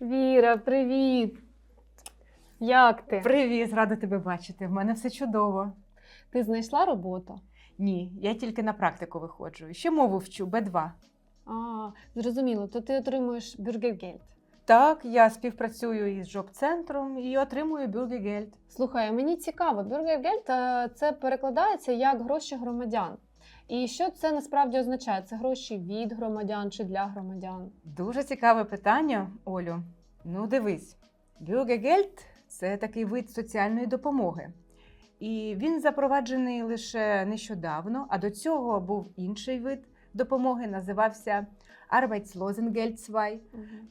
Віра, привіт! Як ти? Привіт, рада тебе бачити. В мене все чудово. Ти знайшла роботу? Ні, я тільки на практику виходжу. Ще мову вчу Б2. А, зрозуміло, то ти отримуєш бюргергельд. Так, я співпрацюю із джоб-центром і отримую бюргегельд. Слухай, мені цікаво, бюргергельд е, це перекладається як гроші громадян. І що це насправді означає? Це гроші від громадян чи для громадян? Дуже цікаве питання, Олю. Ну, дивись, бюргегельд – це такий вид соціальної допомоги. І він запроваджений лише нещодавно, а до цього був інший вид допомоги, називався Arbeitslosengeld II.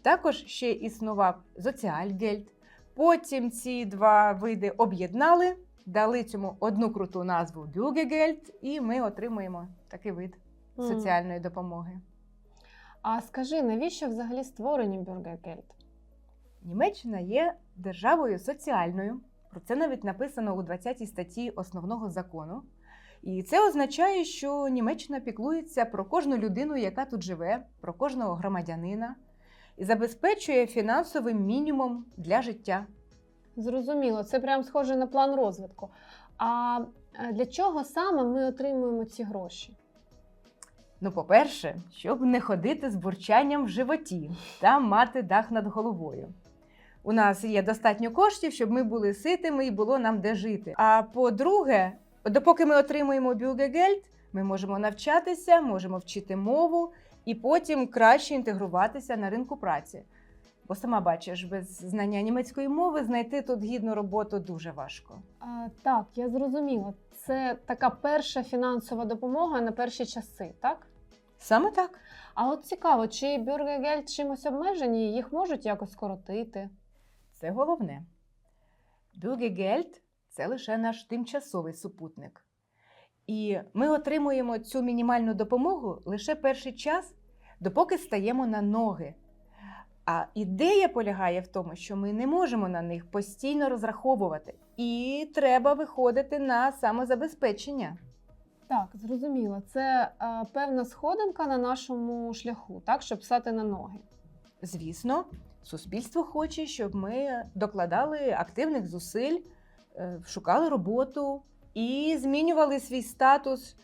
Також ще існував Соціальгельд. Потім ці два види об'єднали, дали цьому одну круту назву Бюгегельд, і ми отримуємо такий вид соціальної допомоги. А скажи, навіщо взагалі створені бюргергельд? Німеччина є державою соціальною. Про це навіть написано у 20 статті основного закону. І це означає, що Німеччина піклується про кожну людину, яка тут живе, про кожного громадянина, і забезпечує фінансовий мінімум для життя. Зрозуміло, це прям схоже на план розвитку. А е, для чого саме ми отримуємо ці гроші? Ну, по-перше, щоб не ходити з бурчанням в животі та мати дах над головою. У нас є достатньо коштів, щоб ми були ситими і було нам де жити. А по-друге, допоки ми отримуємо бюгегельд, ми можемо навчатися, можемо вчити мову і потім краще інтегруватися на ринку праці. Бо сама бачиш, без знання німецької мови знайти тут гідну роботу дуже важко. А, так, я зрозуміла. Це така перша фінансова допомога на перші часи, так? Саме так. А от цікаво, чи бюргергельд чимось обмежені, їх можуть якось скоротити? Це головне. Бюгегельд – це лише наш тимчасовий супутник. І ми отримуємо цю мінімальну допомогу лише перший час, допоки стаємо на ноги. А ідея полягає в тому, що ми не можемо на них постійно розраховувати, і треба виходити на самозабезпечення. Так, зрозуміло. Це е, певна сходинка на нашому шляху, так, щоб стати на ноги. Звісно, суспільство хоче, щоб ми докладали активних зусиль, е, шукали роботу і змінювали свій статус,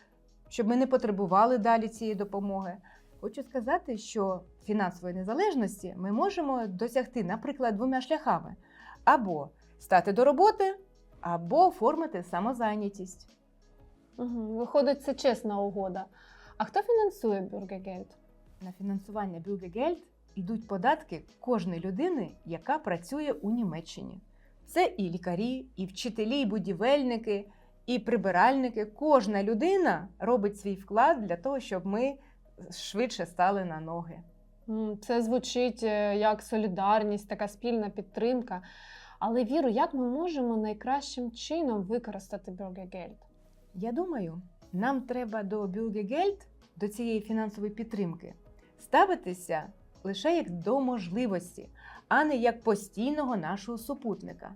щоб ми не потребували далі цієї допомоги. Хочу сказати, що фінансової незалежності ми можемо досягти, наприклад, двома шляхами: або стати до роботи, або оформити самозайнятість. Угу. Виходить, це чесна угода. А хто фінансує бюргергельд? На фінансування Бюгегельд йдуть податки кожної людини, яка працює у Німеччині. Це і лікарі, і вчителі, і будівельники, і прибиральники. Кожна людина робить свій вклад для того, щоб ми швидше стали на ноги. Це звучить е, як солідарність, така спільна підтримка. Але віру, як ми можемо найкращим чином використати бюргергельд? Я думаю, нам треба до Бюгегельд, до цієї фінансової підтримки, ставитися лише як до можливості, а не як постійного нашого супутника.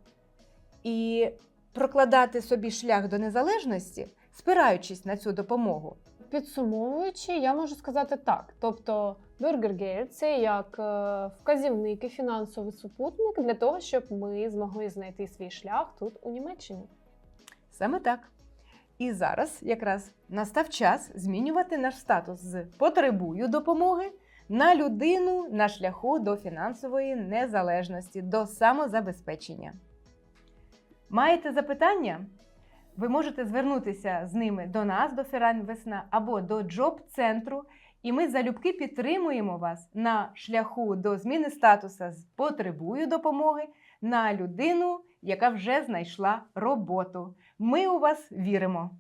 І прокладати собі шлях до незалежності, спираючись на цю допомогу. Підсумовуючи, я можу сказати так: тобто, бюргергельд це як е, вказівник і фінансовий супутник для того, щоб ми змогли знайти свій шлях тут у Німеччині. Саме так. І зараз якраз настав час змінювати наш статус з потребую допомоги на людину на шляху до фінансової незалежності, до самозабезпечення. Маєте запитання? Ви можете звернутися з ними до нас, до Ферран Весна, або до Джоб-центру, і ми залюбки підтримуємо вас на шляху до зміни статуса з потребую допомоги на людину, яка вже знайшла роботу. Ми у вас віримо.